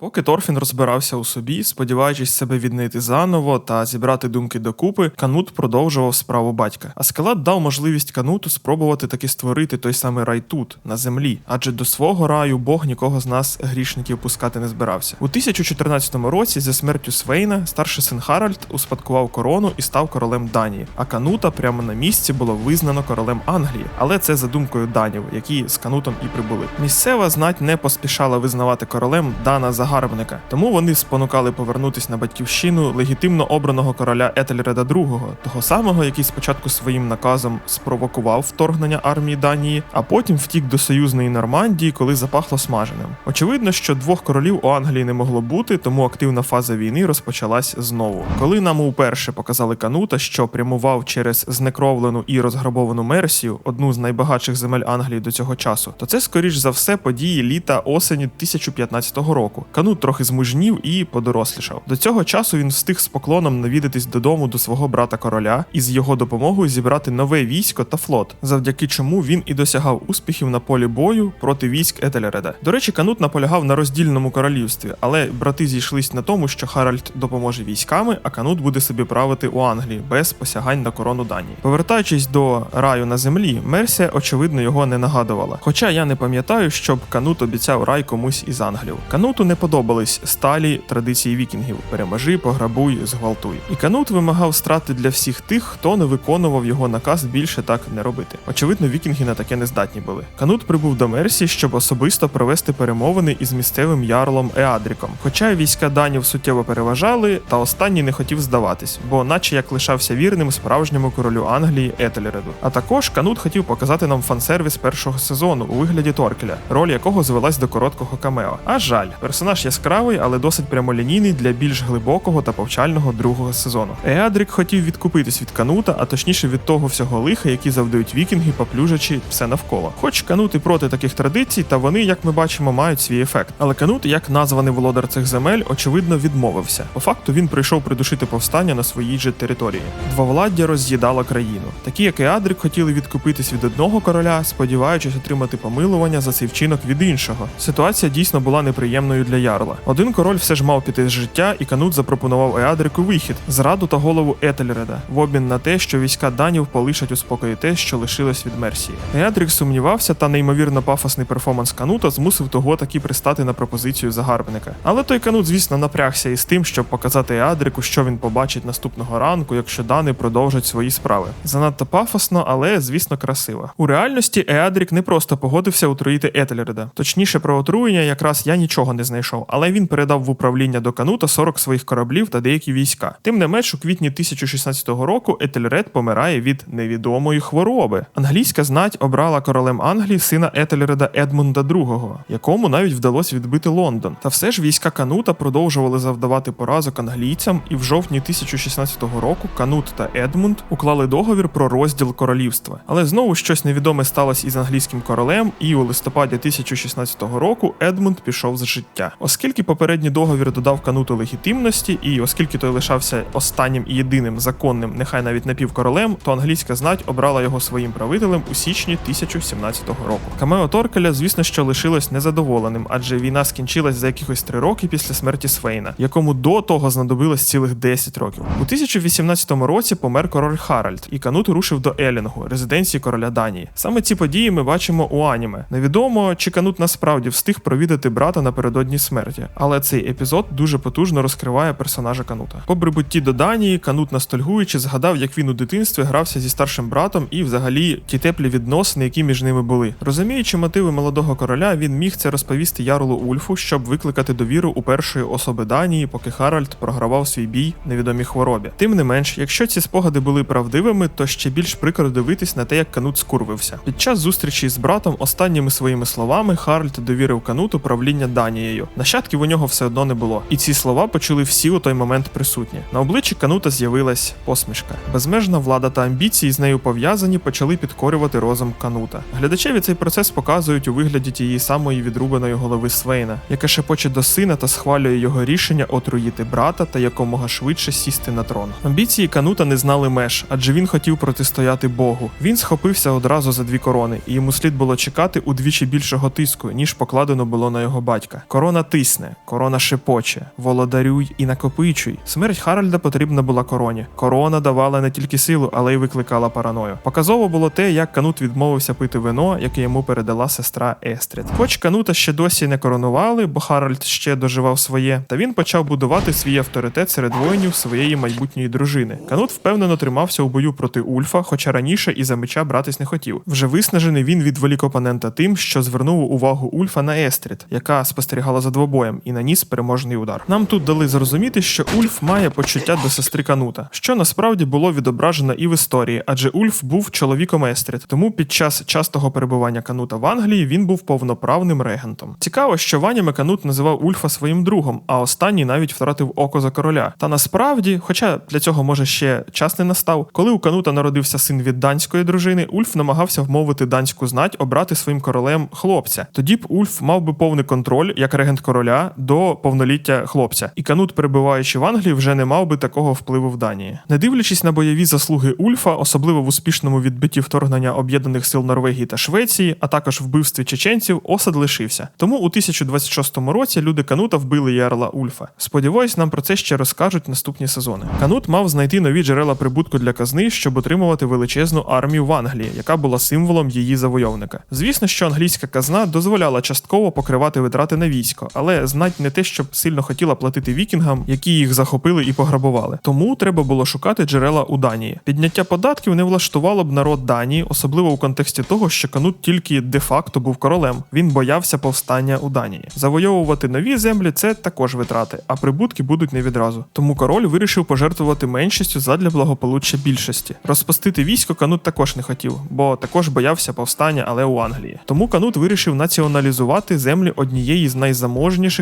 Поки Торфін розбирався у собі, сподіваючись себе віднайти заново та зібрати думки докупи, Канут продовжував справу батька. Аскелат дав можливість Кануту спробувати таки створити той самий рай тут, на землі, адже до свого раю Бог нікого з нас грішників пускати не збирався. У 1014 році, за смертю Свейна, старший син Харальд успадкував корону і став королем Данії. А Канута прямо на місці було визнано королем Англії, але це за думкою данів, які з Канутом і прибули. Місцева знать не поспішала визнавати королем Дана загарбника, тому вони спонукали повернутись на батьківщину легітимно обраного короля Етельреда II, того самого, який спочатку своїм наказом спровокував вторгнення армії Данії, а потім втік до союзної Нормандії, коли запахло смаженим. Очевидно, що двох королів у Англії не могло бути, тому активна фаза війни розпочалась знову. Коли нам уперше показали Канута, що прямував через знекровлену і розграбовану Мерсію, одну з найбагатших земель Англії до цього часу, то це скоріш за все події літа осені 1015 року. Канут трохи змужнів і подорослішав. До цього часу він встиг з поклоном навідатись додому до свого брата короля і з його допомогою зібрати нове військо та флот, завдяки чому він і досягав успіхів на полі бою проти військ Етельреда. До речі, Канут наполягав на роздільному королівстві, але брати зійшлись на тому, що Харальд допоможе військами, а Канут буде собі правити у Англії без посягань на корону Данії. Повертаючись до раю на землі, Мерсія очевидно його не нагадувала. Хоча я не пам'ятаю, щоб Канут обіцяв рай комусь із ангелів. Кануту не подобались сталі традиції вікінгів: переможи, пограбуй, зґвалтуй. І Канут вимагав страти для всіх тих, хто не виконував його наказ більше так не робити. Очевидно, вікінги на таке не здатні були. Канут прибув до Мерсі, щоб особисто провести перемовини із місцевим ярлом Еадріком. Хоча війська данів суттєво переважали, та останній не хотів здаватись, бо, наче як лишався вірним справжньому королю Англії Етельреду. А також Канут хотів показати нам фан-сервіс першого сезону у вигляді Торкеля, роль якого звелась до короткого камео. А жаль, персонаж яскравий, але досить прямолінійний для більш глибокого та повчального другого сезону. Еадрік хотів відкупитись від Канута, а точніше від того всього лиха, які завдають вікінги, поплюжачи все навколо. Хоч Канут і проти таких традицій, та вони, як ми бачимо, мають свій ефект. Але Канут, як названий володар цих земель, очевидно відмовився. По факту він прийшов придушити повстання на своїй же території. Двовладдя роз'їдало країну. Такі, як Еадрік, хотіли відкупитись від одного короля, сподіваючись отримати помилування за цей вчинок від іншого. Ситуація дійсно була неприємною для ярла. Один король все ж мав піти з життя, і Канут запропонував Еадрику вихід, зраду та голову Етельреда, в обмін на те, що війська данів полишать у спокої те, що лишилось від Мерсії. Еадрик сумнівався, та неймовірно пафосний перформанс Канута змусив того таки пристати на пропозицію загарбника. Але той Канут, звісно, напрягся із тим, щоб показати Еадрику, що він побачить наступного ранку, якщо дани продовжать свої справи. Занадто пафосно, але звісно красиво. У реальності Еадрік не просто погодився отруїти Етельреда. Точніше, про отруєння якраз я нічого не знайшов, але він передав в управління до Канута 40 своїх кораблів та деякі війська. Тим не менш, у квітні 1016 року Етельред помирає від невідомої хвороби. Англійська знать обрала королем Англії сина Етельреда Едмунда II, якому навіть вдалося відбити Лондон. Та все ж війська Канута продовжували завдавати поразок англійцям, і в жовтні 1016 року Канут та Едмунд уклали договір про розділ королівства. Але знову щось невідоме сталося із англійським королем, і у листопаді 1016 року Едмунд пішов з життя. Оскільки попередній договір додав Кануту легітимності, і оскільки той лишався останнім і єдиним законним, нехай навіть напівкоролем, то англійська знать обрала його своїм правителем у січні 1017 року. Камео Торкеля, звісно, що лишилось незадоволеним, адже війна скінчилась за якихось три роки після смерті Свейна, якому до того знадобилось цілих 10 років. У 1018 році помер король Харальд, і Канут рушив до Елінгу, резиденції короля Данії. Саме ці події ми бачимо у аніме. Невідомо, чи Канут насправді встиг провідати брата напередодні смерті, але цей епізод дуже потужно розкриває персонажа Канута. По прибутті до Данії Канут ностальгуючи згадав, як він у дитинстві грався зі старшим братом і, взагалі, ті теплі відносини, які між ними були. Розуміючи мотиви молодого короля, він міг це розповісти Ярлу Ульфу, щоб викликати довіру у першої особи Данії, поки Харальд програвав свій бій невідомій хворобі. Тим не менш, якщо ці спогади були правдивими, то ще більш прикро дивитись на те, як Канут скурвився. Під час зустрічі з братом останніми своїми словами Харальд довірив Кануту правління Данією. Нащадків у нього все одно не було. І ці слова почули всі у той момент присутні. На обличчі Канута з'явилась посмішка. Безмежна влада та амбіції з нею пов'язані почали підкорювати розум Канута. Глядачеві цей процес показують у вигляді тієї самої відрубаної голови Свейна, яка шепоче до сина та схвалює його рішення отруїти брата та якомога швидше сісти на трон. Амбіції Канута не знали меж, адже він хотів протистояти Богу. Він схопився одразу за дві корони, і йому слід було чекати удвічі більшого тиску, ніж покладено було на його батька. Корона тисне, корона шепоче, володарюй і накопичуй. Смерть Харальда потрібна була короні. Корона давала не тільки силу, але й викликала параною. Показово було те, як Канут відмовився пити вино, яке йому передала сестра Естрід. Хоч Канута ще досі не коронували, бо Харальд ще доживав своє, та він почав будувати свій авторитет серед воїнів своєї майбутньої дружини. Канут впевнено тримався у бою проти Ульфа, хоча раніше і за меча братись не хотів. Вже виснажений він відволік опонента тим, що звернув увагу Ульфа на Естрід, яка спостерігала за двобоєм і наніс переможний удар. Нам тут дали зрозуміти, що Ульф має почуття до сестри Канута, що насправді було відображено і в історії, адже Ульф був чоловіком Естрід, тому під час частого перебування Канута в Англії він був повноправним регентом. Цікаво, що Ванями Канут називав Ульфа своїм другом, а останній навіть втратив око за короля. Та насправді, хоча для цього може ще час не настав, коли у Канута народився син від данської дружини, Ульф намагався вмовити данську знать обрати своїм королем хлопця. Тоді б Ульф мав би повний контроль як регент короля до повноліття хлопця, і Канут, перебуваючи в Англії, вже не мав би такого впливу в Данії. Не дивлячись на бойові заслуги Ульфа, особливо в успішному відбитті вторгнення об'єднаних сил Норвегії та Швеції, а також вбивстві чеченців, осад лишився. Тому у 1026 році люди Канута вбили ярла Ульфа. Сподіваюсь, нам про це ще розкажуть наступні сезони. Канут мав знайти нові джерела прибутку для казни, щоб отримувати величезну армію в Англії, яка була символом її завойовника. Звісно, що англійська казна дозволяла частково покривати витрати на військо, але знать не те, щоб сильно хотіла платити вікінгам, які їх захопили і пограбували. Тому треба було шукати джерела у Данії. Підняття податків не влаштувало б народ Данії, особливо у контексті того, що Канут тільки де-факто був королем. Він боявся повстання у Данії. Завойовувати нові землі це також витрати, а прибутки будуть не відразу. Тому король вирішив пожертвувати меншістю задля благополуччя більшості. Розпустити військо Канут також не хотів, бо також боявся повстання, але у Англії. Тому Канут вирішив націоналізувати землі однієї з найзаможніших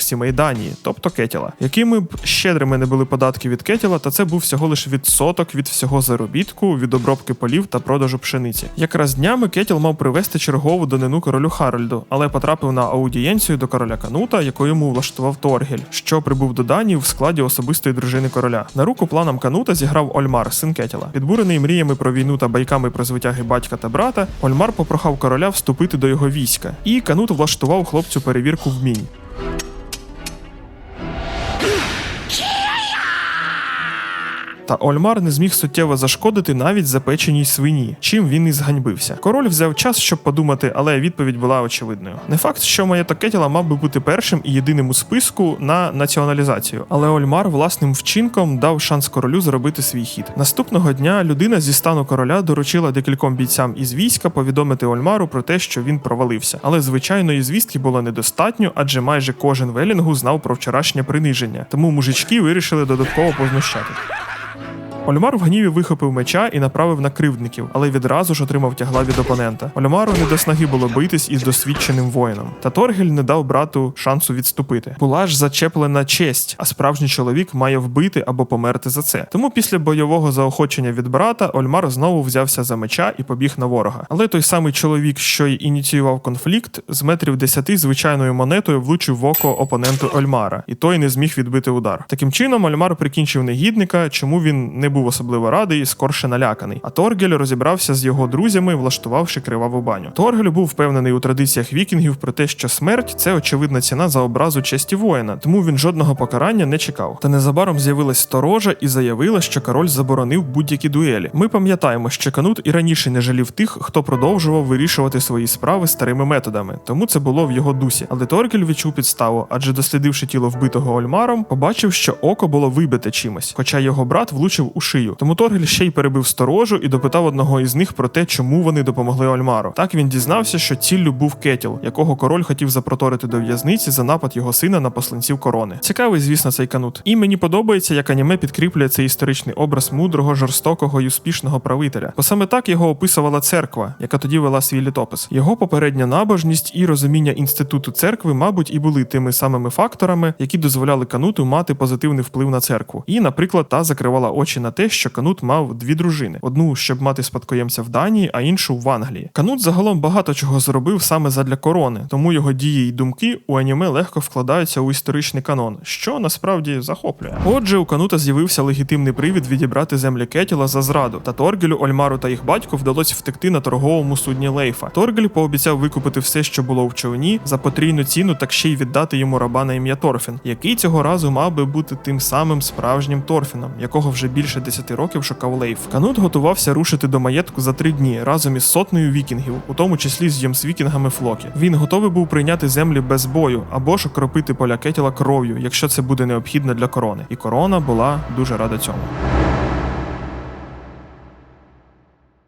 сімей Данії, тобто Кетіла. Якими б щедрими не були податки від Кетіла, та це був всього лише відсоток від всього заробітку, від обробки полів та продажу пшениці. Якраз днями Кетіл мав привезти чергову данину королю Харальду, але потрапив на аудієнцію до короля Канута, яку йому влаштував Торгель, що прибув до Данії в складі особистої дружини короля. На руку планам Канута зіграв Ольмар, син Кетіла. Підбурений мріями про війну та байками про звитяги батька та брата, Ольмар попрохав короля вступити до його війська, і Канут влаштував хлопцю перевірку вмінь. Та Ольмар не зміг суттєво зашкодити навіть запеченій свині, чим він і зганьбився. Король взяв час, щоб подумати, але відповідь була очевидною. Не факт, що маєток Кетіла мав би бути першим і єдиним у списку на націоналізацію, але Ольмар власним вчинком дав шанс королю зробити свій хід. Наступного дня людина зі стану короля доручила декільком бійцям із війська повідомити Ольмару про те, що він провалився. Але звичайної звістки було недостатньо, адже майже кожен в Елінгу знав про вчорашнє приниження, тому мужички вирішили додатково познущати. Ольмар в гніві вихопив меча і направив на кривдників, але відразу ж отримав тягла від опонента. Ольмару не до снаги було битись із досвідченим воїном. Та Торгель не дав брату шансу відступити. Була ж зачеплена честь, а справжній чоловік має вбити або померти за це. Тому після бойового заохочення від брата Ольмар знову взявся за меча і побіг на ворога. Але той самий чоловік, що й ініціював конфлікт, з метрів десяти звичайною монетою влучив в око опоненту Ольмара, і той не зміг відбити удар. Таким чином, Ольмар прикінчив негідника, чому він не був особливо радий і скорше наляканий. А Торгель розібрався з його друзями, влаштувавши криваву баню. Торгель був впевнений у традиціях вікінгів про те, що смерть це очевидна ціна за образу честі воїна, тому він жодного покарання не чекав. Та незабаром з'явилась сторожа і заявила, що король заборонив будь-які дуелі. Ми пам'ятаємо, що Канут і раніше не жалів тих, хто продовжував вирішувати свої справи старими методами, тому це було в його дусі. Але Торгель відчув підставу, адже дослідивши тіло вбитого Ольмаром, побачив, що око було вибите чимось, хоча його брат влучив у шию. Тому Торгель ще й перебив сторожу і допитав одного із них про те, чому вони допомогли Ольмару. Так він дізнався, що ціллю був Кетіл, якого король хотів запроторити до в'язниці за напад його сина на посланців корони. Цікавий, звісно, цей канут. І мені подобається, як аніме підкріплює цей історичний образ мудрого, жорстокого і успішного правителя. Бо саме так його описувала церква, яка тоді вела свій літопис. Його попередня набожність і розуміння інституту церкви, мабуть, і були тими самими факторами, які дозволяли кануту мати позитивний вплив на церкву. І, наприклад, та закривала очі на на те, що Канут мав дві дружини: одну, щоб мати спадкоємця в Данії, а іншу в Англії. Канут загалом багато чого зробив саме задля корони, тому його дії й думки у аніме легко вкладаються у історичний канон, що насправді захоплює. Отже, у Канута з'явився легітимний привід відібрати землі Кетіла за зраду, та Торгелю, Ольмару та їх батьку вдалося втекти на торговому судні Лейфа. Торгель пообіцяв викупити все, що було в човні, за потрійну ціну, так ще й віддати йому раба на ім'я Торфін, який цього разу мав би бути тим самим справжнім Торфіном, якого вже більше 10 років шукав Лейф. Канут готувався рушити до маєтку за три дні разом із сотнею вікінгів, у тому числі з ємсвікінгами Флокі. Він готовий був прийняти землі без бою або ж окропити поля Кетіла кров'ю, якщо це буде необхідно для корони. І корона була дуже рада цьому.